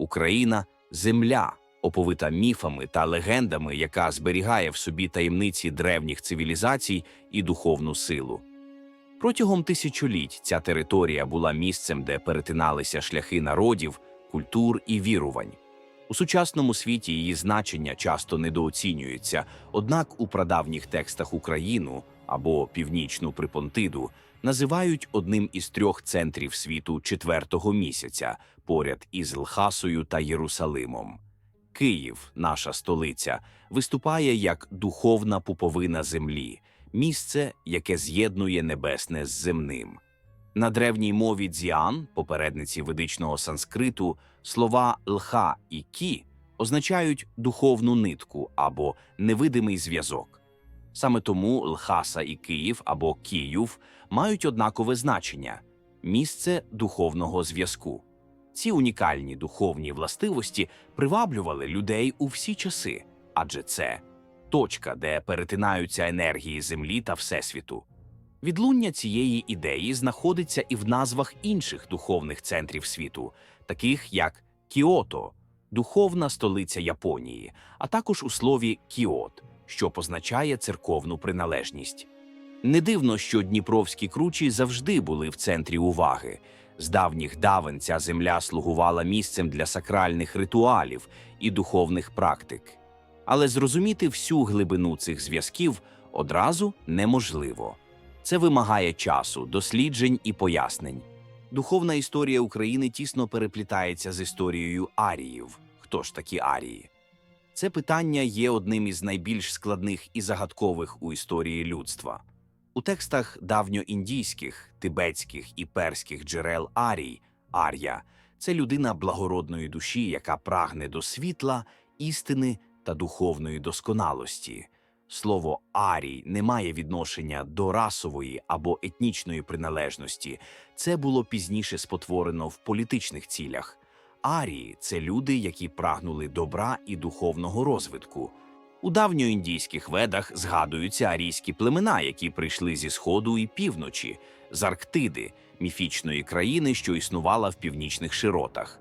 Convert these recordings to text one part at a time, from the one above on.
Україна земля, оповита міфами та легендами, яка зберігає в собі таємниці древніх цивілізацій і духовну силу. Протягом тисячоліть ця територія була місцем, де перетиналися шляхи народів, культур і вірувань. У сучасному світі її значення часто недооцінюється, однак у прадавніх текстах Україну або північну Припонтиду називають одним із трьох центрів світу четвертого місяця поряд із Лхасою та Єрусалимом. Київ, наша столиця, виступає як духовна пуповина землі, місце, яке з'єднує небесне з земним. На древній мові дзіан, попередниці ведичного санскриту, слова лха і кі означають духовну нитку або невидимий зв'язок. Саме тому Лхаса і Київ або Київ мають однакове значення місце духовного зв'язку. Ці унікальні духовні властивості приваблювали людей у всі часи, адже це точка, де перетинаються енергії Землі та Всесвіту. Відлуння цієї ідеї знаходиться і в назвах інших духовних центрів світу, таких як Кіото, духовна столиця Японії, а також у слові Кіот, що позначає церковну приналежність. Не дивно, що дніпровські кручі завжди були в центрі уваги. З давніх давен ця земля слугувала місцем для сакральних ритуалів і духовних практик. Але зрозуміти всю глибину цих зв'язків одразу неможливо. Це вимагає часу, досліджень і пояснень. Духовна історія України тісно переплітається з історією аріїв. Хто ж такі арії? Це питання є одним із найбільш складних і загадкових у історії людства. У текстах давньоіндійських, тибетських і перських джерел арій ар'я це людина благородної душі, яка прагне до світла, істини та духовної досконалості. Слово арій не має відношення до расової або етнічної приналежності. Це було пізніше спотворено в політичних цілях. Арії це люди, які прагнули добра і духовного розвитку. У давньоіндійських ведах згадуються арійські племена, які прийшли зі сходу і півночі, з Арктиди, міфічної країни, що існувала в північних широтах.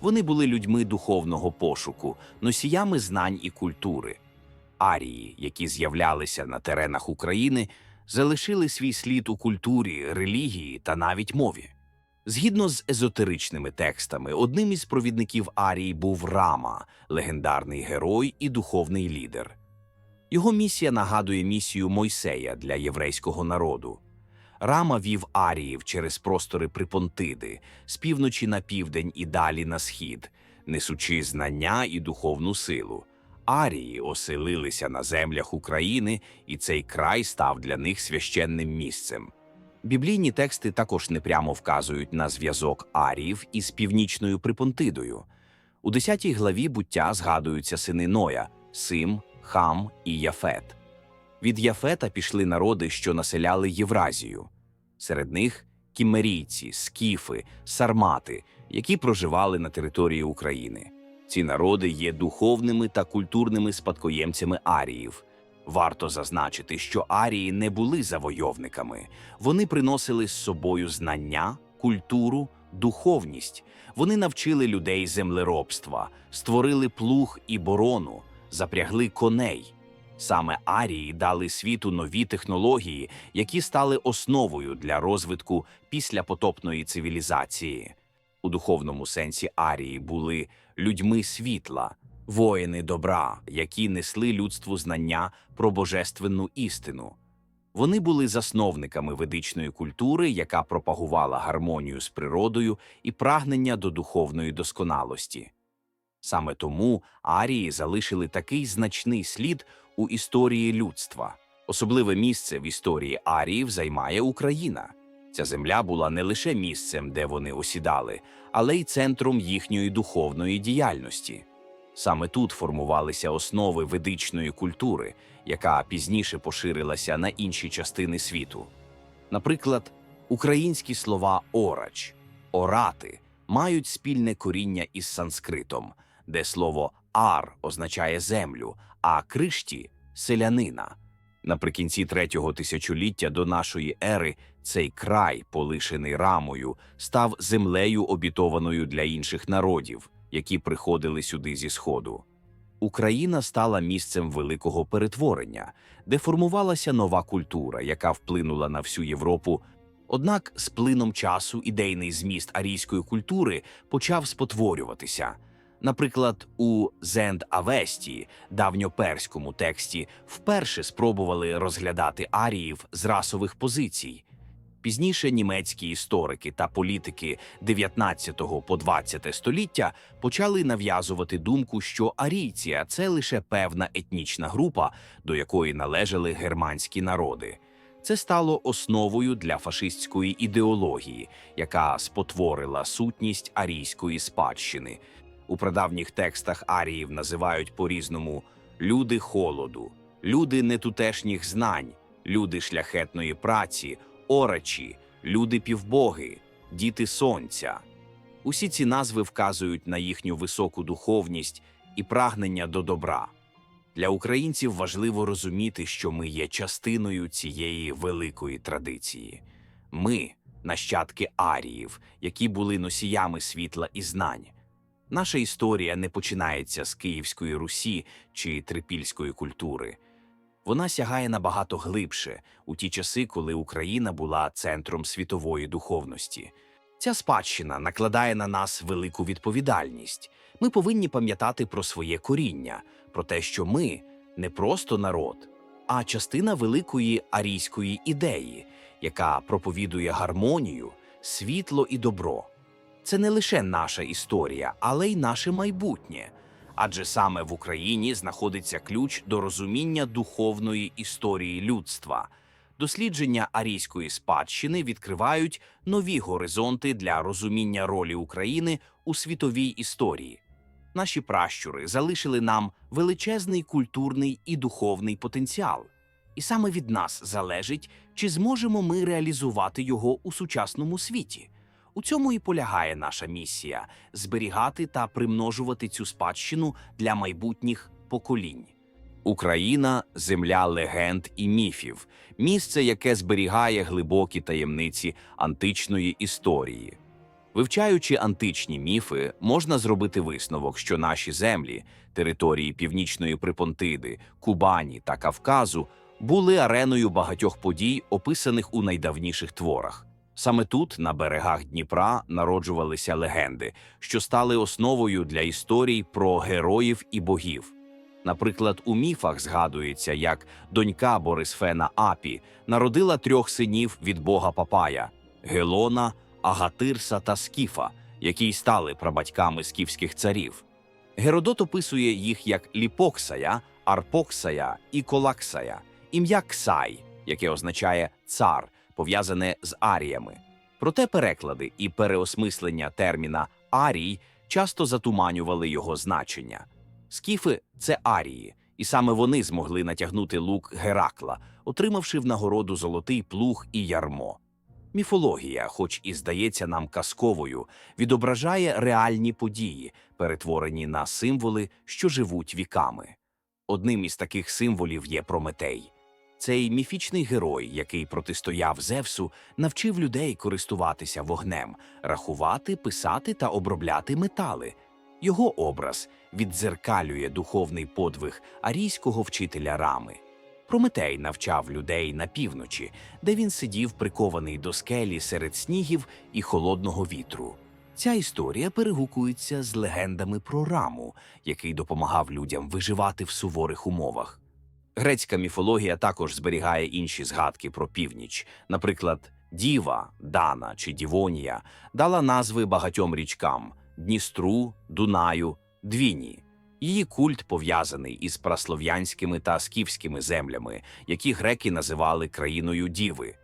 Вони були людьми духовного пошуку, носіями знань і культури. Арії, які з'являлися на теренах України, залишили свій слід у культурі, релігії та навіть мові. Згідно з езотеричними текстами, одним із провідників Арії був Рама, легендарний герой і духовний лідер. Його місія нагадує місію Мойсея для єврейського народу. Рама вів Аріїв через простори Припонтиди, з півночі на південь і далі на схід, несучи знання і духовну силу. Арії оселилися на землях України, і цей край став для них священним місцем. Біблійні тексти також непрямо вказують на зв'язок аріїв із північною Припонтидою. У 10 главі буття згадуються сини Ноя Сим, Хам і Яфет. Від Яфета пішли народи, що населяли Євразію. Серед них кімерійці, скіфи, сармати, які проживали на території України. Ці народи є духовними та культурними спадкоємцями аріїв. Варто зазначити, що арії не були завойовниками. Вони приносили з собою знання, культуру, духовність. Вони навчили людей землеробства, створили плуг і борону, запрягли коней. Саме арії дали світу нові технології, які стали основою для розвитку післяпотопної цивілізації. У духовному сенсі арії були людьми світла, воїни добра, які несли людству знання про божественну істину. Вони були засновниками ведичної культури, яка пропагувала гармонію з природою і прагнення до духовної досконалості. Саме тому арії залишили такий значний слід у історії людства. Особливе місце в історії аріїв займає Україна. Ця земля була не лише місцем, де вони осідали, але й центром їхньої духовної діяльності. Саме тут формувалися основи ведичної культури, яка пізніше поширилася на інші частини світу. Наприклад, українські слова орач, орати мають спільне коріння із санскритом, де слово ар означає землю, а кришті селянина. Наприкінці третього тисячоліття до нашої ери цей край, полишений рамою, став землею обітованою для інших народів. Які приходили сюди зі Сходу. Україна стала місцем великого перетворення, де формувалася нова культура, яка вплинула на всю Європу. Однак з плином часу ідейний зміст арійської культури почав спотворюватися. Наприклад, у Зенд Авесті, давньоперському тексті, вперше спробували розглядати аріїв з расових позицій. Пізніше німецькі історики та політики 19 по 20 століття почали нав'язувати думку, що арійці – це лише певна етнічна група, до якої належали германські народи. Це стало основою для фашистської ідеології, яка спотворила сутність арійської спадщини. У прадавніх текстах аріїв називають по-різному люди холоду, люди нетутешніх знань, люди шляхетної праці, орачі, люди півбоги, діти сонця. Усі ці назви вказують на їхню високу духовність і прагнення до добра. Для українців важливо розуміти, що ми є частиною цієї великої традиції. Ми нащадки аріїв, які були носіями світла і знань. Наша історія не починається з Київської Русі чи трипільської культури. Вона сягає набагато глибше у ті часи, коли Україна була центром світової духовності. Ця спадщина накладає на нас велику відповідальність. Ми повинні пам'ятати про своє коріння, про те, що ми не просто народ, а частина великої арійської ідеї, яка проповідує гармонію, світло і добро. Це не лише наша історія, але й наше майбутнє. Адже саме в Україні знаходиться ключ до розуміння духовної історії людства. Дослідження арійської спадщини відкривають нові горизонти для розуміння ролі України у світовій історії. Наші пращури залишили нам величезний культурний і духовний потенціал, і саме від нас залежить, чи зможемо ми реалізувати його у сучасному світі. У цьому і полягає наша місія зберігати та примножувати цю спадщину для майбутніх поколінь. Україна земля легенд і міфів, місце, яке зберігає глибокі таємниці античної історії. Вивчаючи античні міфи, можна зробити висновок, що наші землі, території Північної Припонтиди, Кубані та Кавказу, були ареною багатьох подій, описаних у найдавніших творах. Саме тут, на берегах Дніпра, народжувалися легенди, що стали основою для історій про героїв і богів. Наприклад, у міфах згадується, як донька Борисфена Апі народила трьох синів від бога Папая Гелона, Агатирса та Скіфа, які й стали прабатьками скіфських царів. Геродот описує їх як Ліпоксая, Арпоксая і Колаксая, ім'я Ксай, яке означає цар, пов'язане з аріями. Проте переклади і переосмислення терміна арій часто затуманювали його значення. Скіфи це арії, і саме вони змогли натягнути лук Геракла, отримавши в нагороду золотий плуг і ярмо. Міфологія, хоч і здається нам казковою, відображає реальні події, перетворені на символи, що живуть віками. Одним із таких символів є Прометей. Цей міфічний герой, який протистояв Зевсу, навчив людей користуватися вогнем, рахувати, писати та обробляти метали. Його образ віддзеркалює духовний подвиг арійського вчителя Рами. Прометей навчав людей на півночі, де він сидів прикований до скелі серед снігів і холодного вітру. Ця історія перегукується з легендами про раму, який допомагав людям виживати в суворих умовах. Грецька міфологія також зберігає інші згадки про північ. Наприклад, Діва, Дана чи Дівонія дала назви багатьом річкам Дністру, Дунаю, Двіні. Її культ пов'язаний із праслов'янськими та скіфськими землями, які греки називали країною Діви.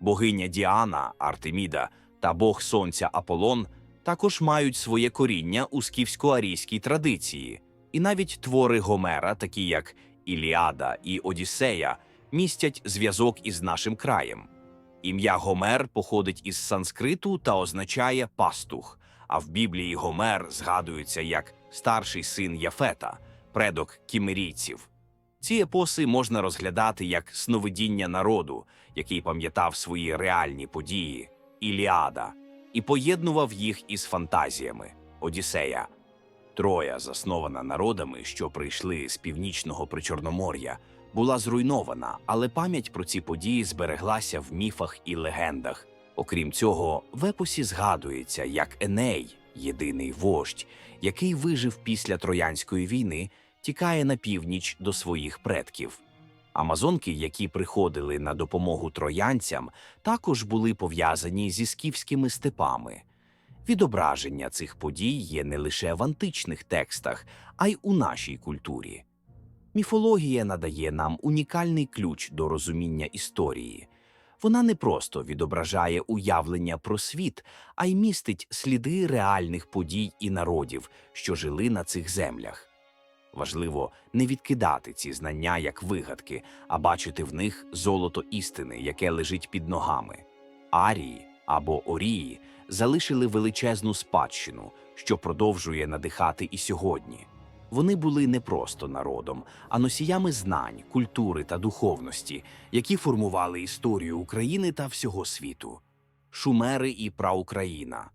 Богиня Діана, Артеміда та бог сонця Аполлон також мають своє коріння у скіфсько-арійській традиції, і навіть твори Гомера, такі як Іліада і Одіссея, містять зв'язок із нашим краєм. Ім'я Гомер походить із санскриту та означає пастух, а в Біблії Гомер згадується як старший син Яфета, предок кімерійців. Ці епоси можна розглядати як сновидіння народу, який пам'ятав свої реальні події Іліада, і поєднував їх із фантазіями Одіссея. Троя, заснована народами, що прийшли з північного причорномор'я, була зруйнована, але пам'ять про ці події збереглася в міфах і легендах. Окрім цього, в епосі згадується, як Еней, єдиний вождь, який вижив після Троянської війни, тікає на північ до своїх предків. Амазонки, які приходили на допомогу троянцям, також були пов'язані зі скіфськими степами. Відображення цих подій є не лише в античних текстах, а й у нашій культурі. Міфологія надає нам унікальний ключ до розуміння історії. Вона не просто відображає уявлення про світ, а й містить сліди реальних подій і народів, що жили на цих землях. Важливо не відкидати ці знання як вигадки, а бачити в них золото істини, яке лежить під ногами. Арії або Орії залишили величезну спадщину, що продовжує надихати і сьогодні. Вони були не просто народом, а носіями знань, культури та духовності, які формували історію України та всього світу. Шумери і праукраїна.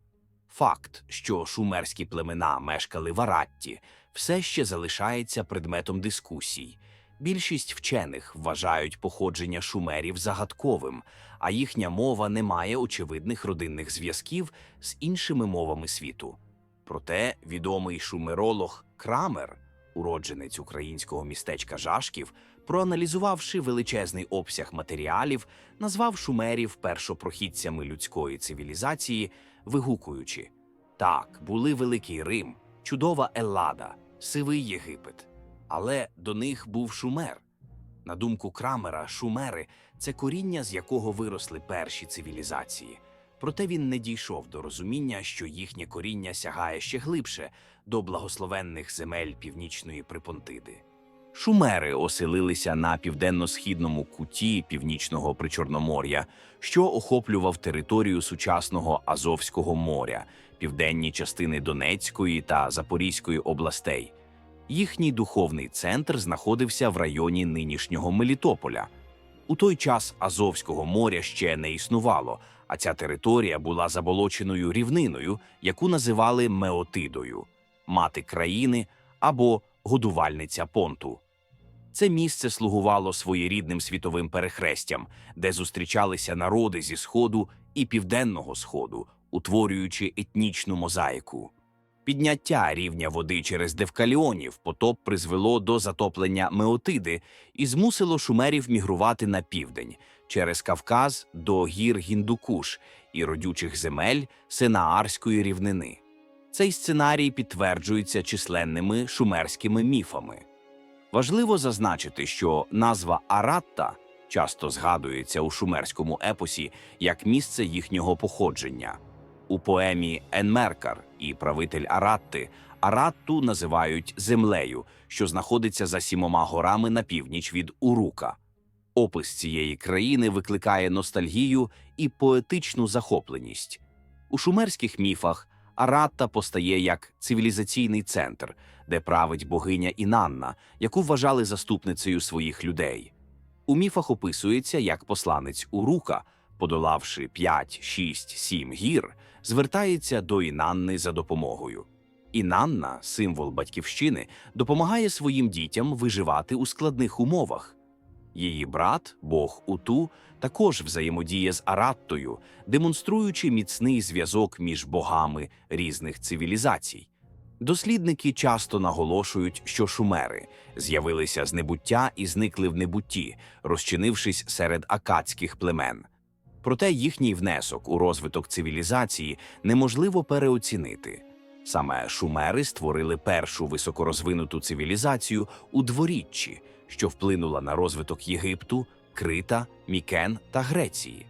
Факт, що шумерські племена мешкали в Аратті, все ще залишається предметом дискусій. Більшість вчених вважають походження шумерів загадковим, а їхня мова не має очевидних родинних зв'язків з іншими мовами світу. Проте відомий шумеролог Крамер, уродженець українського містечка Жашків, проаналізувавши величезний обсяг матеріалів, назвав шумерів першопрохідцями людської цивілізації, вигукуючи: так, були великий Рим, чудова Еллада, сивий Єгипет. Але до них був шумер. На думку Крамера, шумери це коріння, з якого виросли перші цивілізації. Проте він не дійшов до розуміння, що їхнє коріння сягає ще глибше до благословенних земель північної Припонтиди. Шумери оселилися на південно-східному куті північного Причорномор'я, що охоплював територію сучасного Азовського моря, південні частини Донецької та Запорізької областей. Їхній духовний центр знаходився в районі нинішнього Мелітополя. У той час Азовського моря ще не існувало, а ця територія була заболоченою рівниною, яку називали Меотидою мати країни або годувальниця понту. Це місце слугувало своєрідним світовим перехрестям, де зустрічалися народи зі сходу і південного сходу, утворюючи етнічну мозаїку. Підняття рівня води через Девкаліонів потоп призвело до затоплення Меотиди і змусило шумерів мігрувати на південь через Кавказ до гір Гіндукуш і родючих земель Сенаарської рівнини. Цей сценарій підтверджується численними шумерськими міфами. Важливо зазначити, що назва Аратта часто згадується у шумерському епосі як місце їхнього походження. У поемі Енмеркар і правитель Аратти Аратту називають землею, що знаходиться за сімома горами на північ від Урука. Опис цієї країни викликає ностальгію і поетичну захопленість. У шумерських міфах Аратта постає як цивілізаційний центр, де править богиня Інанна, яку вважали заступницею своїх людей. У міфах описується як посланець Урука, подолавши 5, 6, 7 гір, звертається до Інанни за допомогою. Інанна, символ батьківщини, допомагає своїм дітям виживати у складних умовах. Її брат, бог Уту, також взаємодіє з Араттою, демонструючи міцний зв'язок між богами різних цивілізацій. Дослідники часто наголошують, що шумери з'явилися з небуття і зникли в небутті, розчинившись серед акадських племен. Проте їхній внесок у розвиток цивілізації неможливо переоцінити. Саме шумери створили першу високорозвинуту цивілізацію у дворіччі, що вплинула на розвиток Єгипту, Крита, Мікен та Греції.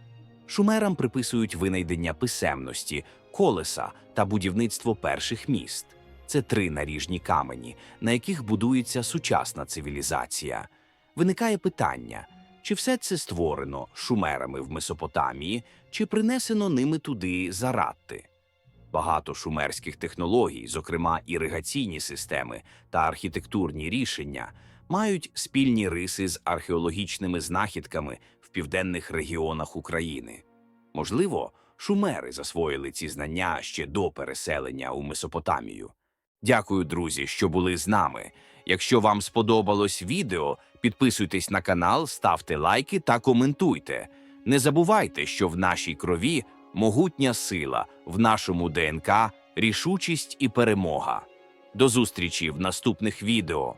Шумерам приписують винайдення писемності, колеса та будівництво перших міст. Це три наріжні камені, на яких будується сучасна цивілізація. Виникає питання: чи все це створено шумерами в Месопотамії, чи принесено ними туди зарадти? Багато шумерських технологій, зокрема іригаційні системи та архітектурні рішення, мають спільні риси з археологічними знахідками в південних регіонах України. Можливо, шумери засвоїли ці знання ще до переселення у Месопотамію. Дякую, друзі, що були з нами. Якщо вам сподобалось відео, підписуйтесь на канал, ставте лайки та коментуйте. Не забувайте, що в нашій крові могутня сила, в нашому ДНК рішучість і перемога. До зустрічі в наступних відео.